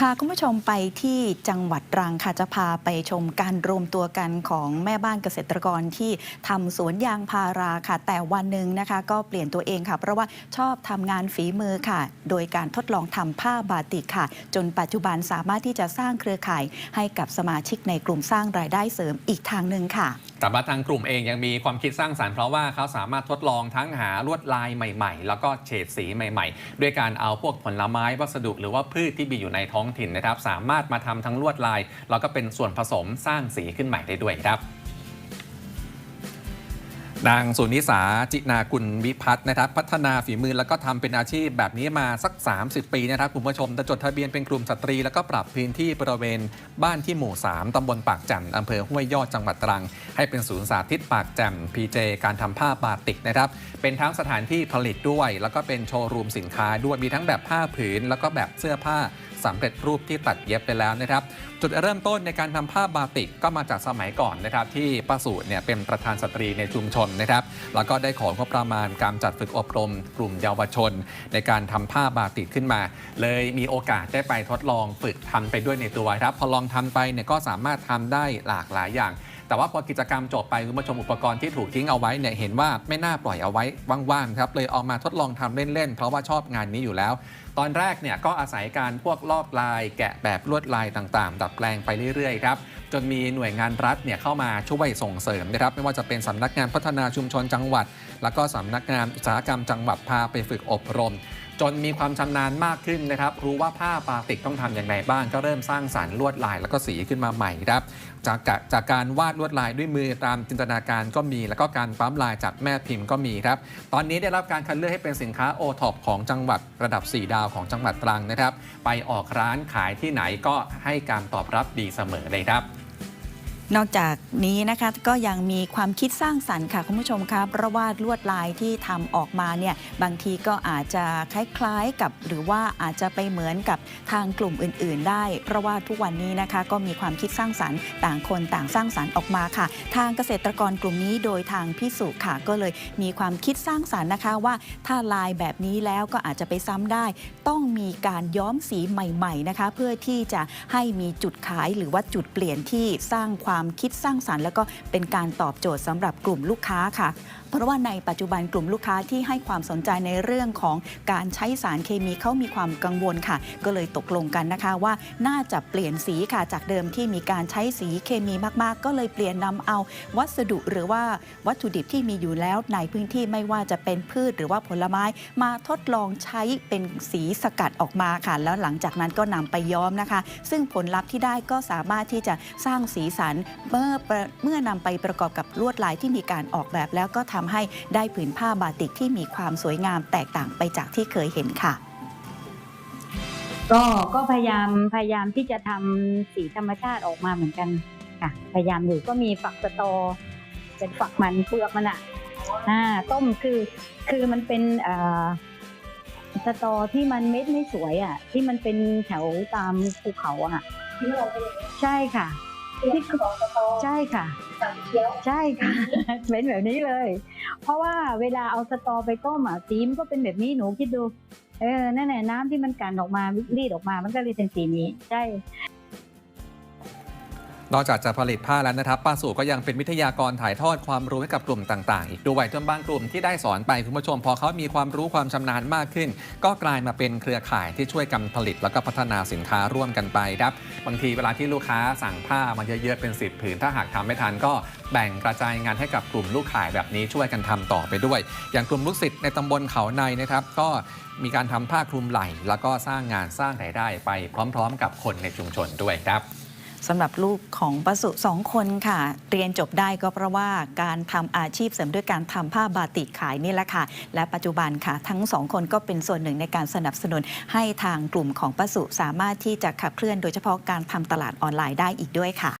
พาคุณผู้ชมไปที่จังหวัดตรังค่ะจะพาไปชมการรวมตัวกันของแม่บ้านเกษตรกรที่ทำสวนยางพาราค่ะ แต่วันหนึ่งนะคะ ก็เปลี่ยนตัวเองค่ะ เพราะว่าชอบทำงานฝีมือค่ะ โดยการทดลองทำผ้าบาติกค่ะ จนปัจจุบันสามารถที่จะสร้างเครือข่ายให้กับสมาชิกในกลุ่มสร้างรายได้เสริมอีกทางหนึ่งค่ะแต่ว่าทางกลุ่มเองยังมีความคิดสร้างสารรค์เพราะว่าเขาสามารถทดลองทั้งหาลวดลายใหม่ ๆ แล้วก็เฉดสีใหม่ ๆ ด้วยการเอาพวกผลไม้วัสดุหรือว่าพืชที่มีอยู่ในท้องถิ่นนะครับ สามารถมาทำทั้งลวดลาย แล้วก็เป็นส่วนผสมสร้างสีขึ้นใหม่ได้ด้วยครับนางสุนิสาจินากุลวิพัฒน์นะครับ พัฒนาฝีมือแล้วก็ทำเป็นอาชีพแบบนี้มาสัก 30 ปีนะครับคุณผู้ชมแต่จดทะเบียนเป็นกลุ่มสตรี แล้วก็ปรับพื้นที่บริเวณบ้านที่หมู่ 3ตำบลปากจันอำเภอห้วยยอดจังหวัดตรัง ให้เป็นศูนย์สาธิตปากแจ่มพีเจการทำผ้าบาติกนะครับ เป็นทั้งสถานที่ผลิตด้วย แล้วก็เป็นโชว์รูมสินค้าด้วยมีทั้งแบบผ้าผืน แล้วก็แบบเสื้อผ้า สำเร็จรูปที่ตัดเย็บไปแล้วนะครับ จุดเริ่มต้นในการทำผ้าบาติกก็มาจากสมัยก่อนนะครับ ที่ป้าสูตรเนี่ยเป็นประธานสตรีในชุมชนนะครับ แล้วก็ได้ของงบประมาณการจัดฝึกอบรม กลุ่มเยาวชน ในการทำผ้าบาติกขึ้นมา เลยมีโอกาสได้ไปทดลองฝึกทำไปด้วยในตัวครับ พอลองทำไปเนี่ยก็สามารถทำได้หลากหลายอย่าง แต่ว่าพอกิจกรรมจบไปคุณผู้ชมอุปกรณ์ที่ถูกทิ้งเอาไว้เนี่ยเห็นว่าไม่น่าปล่อยเอาไว้ว่างๆครับเลยเอามาทดลองทำเล่นๆ เพราะว่าชอบงานนี้อยู่แล้ว ตอนแรกเนี่ยก็อาศัยการพวกลอกลาย แกะแบบลวดลายต่างๆ ดัดแปลงไปเรื่อยๆครับจนมีหน่วยงานรัฐเนี่ยเข้ามาช่วยส่งเสริมนะครับ ไม่ว่าจะเป็นสำนักงานพัฒนาชุมชนจังหวัด แล้วก็สำนักงานอุตสาหกรรมจังหวัดพาไปฝึกอบรม จนมีความชำนาญมากขึ้นนะครับ รู้ว่าผ้าบาติกต้องทำอย่างไรบ้าง ก็เริ่มสร้างสารรค์ลวดลายแล้วก็สีขึ้นมาใหม่ครับ จากจากการวาดลวดลายด้วยมือตามจินตนาการก็มี แล้วก็การปั๊มลายจากแม่พิมพ์ก็มีครับ ตอนนี้ได้รับการคัดเลือกให้เป็นสินค้าโอท็อปของจังหวัดระดับ 4 ดาวของจังหวัดตรังนะครับ ไปออกร้านขายที่ไหนก็ให้การตอบรับดีเสมอเลยครับ นอกจากนี้นะคะก็ยังมีความคิดสร้างสรรค์ค่ะคุณผู้ชมครับเพราะว่าลวดลายที่ทำออกมาเนี่ยบางทีก็อาจจะคล้ายๆกับ หรือว่าอาจจะไปเหมือนกับทางกลุ่มอื่น ๆ ได้ เพราะว่าทุกวันนี้นะคะก็มีความคิดสร้างสรรค์ต่างคนต่างสร้างสรรค์ออกมาค่ะ ทางเกษตรกรกลุ่มนี้โดยทางพิสุค่ะ ก็เลยมีความคิดสร้างสรรค์นะคะว่าถ้าลายแบบนี้แล้วก็อาจจะไปซ้ำได้ ต้องมีการย้อมสีใหม่ ๆนะคะ เพื่อที่จะให้มีจุดขายหรือว่าจุดเปลี่ยนที่สร้างความความคิดสร้างสรรค์ แล้วก็เป็นการตอบโจทย์สำหรับกลุ่มลูกค้าค่ะ เพราะว่าในปัจจุบันกลุ่มลูกค้าที่ให้ความสนใจในเรื่องของการใช้สารเคมีเขามีความกังวลค่ะ ก็เลยตกลงกันนะคะว่าน่าจะเปลี่ยนสีค่ะจากเดิมที่มีการใช้สีเคมีมากๆ ก็เลยเปลี่ยนนำเอาวัสดุหรือว่าวัตถุดิบที่มีอยู่แล้วในพื้นที่ไม่ว่าจะเป็นพืชหรือว่าผลไม้มาทดลองใช้เป็นสีสกัดออกมาค่ะ แล้วหลังจากนั้นก็นำไปย้อมนะคะ ซึ่งผลลัพธ์ที่ได้ก็สามารถที่จะสร้างสีสันเมื่อเมื่อนำไปประกอบกับลวดลายที่มีการออกแบบแล้วก็ทำให้ได้ผืนผ้าบาติกที่มีความสวยงามแตกต่างไปจากที่เคยเห็นค่ะ ก็ก็พยายามพยายามที่จะทำสีธรรมชาติออกมาเหมือนกันค่ะ พยายามอยู่ก็มีฝักสตอเป็นฝักมันเปลือกมันอะอ่าต้มคือคือมันเป็นเอ่อสตอที่มันเม็ดไม่สวยอะ ที่มันเป็นแถวตามภูเขาอะใช่ค่ะ ที่ใช่ค่ะใช่ค่ะ เป็นแบบนี้เลย เพราะว่าเวลาเอาสตอไปต้มอะสีมันก็เป็นแบบนี้หนูคิดดู เออนั่นแหละน้ำที่มันกันออกมารีดออกมามันก็เลยเป็นสีนี้ใช่ นอกจากจะผลิตผ้าแล้วนะครับ ป้าสู่ก็ยังเป็นวิทยากรถ่ายทอดความรู้ให้กับกลุ่มต่างๆ อีกด้วยจนบางกลุ่มที่ได้สอนไปคุณผู้ชมพอเขามีความรู้ความชำนาญมากขึ้น ก็กลายมาเป็นเครือข่ายที่ช่วยกันผลิตแล้วก็พัฒนาสินค้าร่วมกันไปครับบางทีเวลาที่ลูกค้าสั่งผ้ามาเยอะๆเป็นสิบผืนถ้าหากทำไม่ทันก็แบ่งกระจายงานให้กับกลุ่มลูกขายแบบนี้ช่วยกันทำต่อไปด้วย อย่างกลุ่มลูกศิษย์ในตำบลเขาในนะครับก็มีการทำผ้าคลุมไหล่ แล้วก็สร้างงานสร้างรายได้ไปพร้อม ๆ กับคนในชุมชนด้วยครับ สำหรับลูกของปสุสองคนค่ะ เรียนจบได้ก็เพราะว่าการทำอาชีพเสริมด้วยการทำผ้าบาติกขายนี่แหละค่ะ และปัจจุบันค่ะ ทั้งสองคนก็เป็นส่วนหนึ่งในการสนับสนุน ให้ทางกลุ่มของปสุสามารถที่จะขับเคลื่อนโดยเฉพาะการทำตลาดออนไลน์ได้อีกด้วยค่ะ